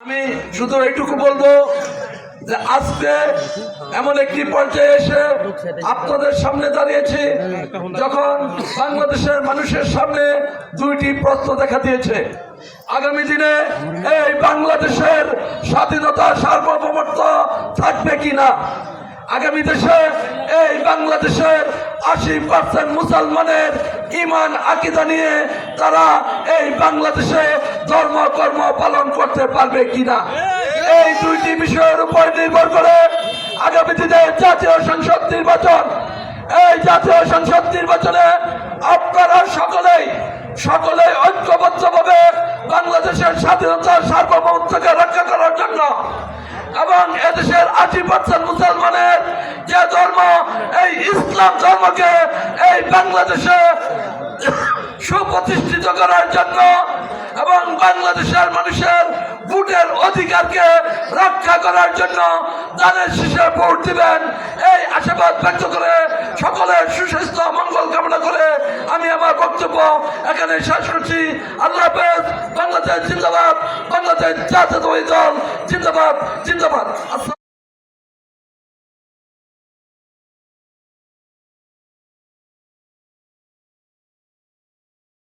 আমি শুধু এইটুকু বলব যে আজকে এমন একটি পর্যায়ে এসে আপনাদের সামনে দাঁড়িয়েছি, যখন বাংলাদেশের মানুষের সামনে দুইটি প্রশ্ন দেখা দিয়েছে। আগামী দিনে এই বাংলাদেশের স্বাধীনতা সার্বভৌমত্ব থাকবে কিনা? আগামী দেশে এই বাংলাদেশের আশি পার্সেন্ট মুসলমানের ইমান আকিদা নিয়ে তারা এই বাংলাদেশে ধর্ম, কর্ম পালন করতে পারবে কিনা? এই দুইটি বিষয়ের উপর নির্ভর করে আগামী দিনে জাতীয় সংসদ নির্বাচন। এই জাতীয় সংসদ নির্বাচনে আপনারা সকলেই সকলেই ঐক্যবদ্ধভাবে বাংলাদেশের স্বাধীনতা সার্বভৌমত্বকে রক্ষা করার জন্য এবং এদেশের আশি পার্সেন্ট মুসলমানের যে ধর্ম, এই ইসলাম ধর্মকে এই বাংলাদেশে সুপ্রতিষ্ঠিত করার জন্য এবং বাংলাদেশের মানুষের ভোটের অধিকারকে রক্ষা করার জন্য দানের শীষে ভোট দিবেন। এই আশাবাদ ব্যক্ত করে সকলের সুস্বাস্থ্য মঙ্গল কামনা করে আমি আমার বক্তব্য এখানে শেষ করছি। আল্লাহ বাংলাদেশ জিন্দাবাদ, বাংলাদেশ জাতীয় দল জিন্দাবাদ জিন্দাবাদ।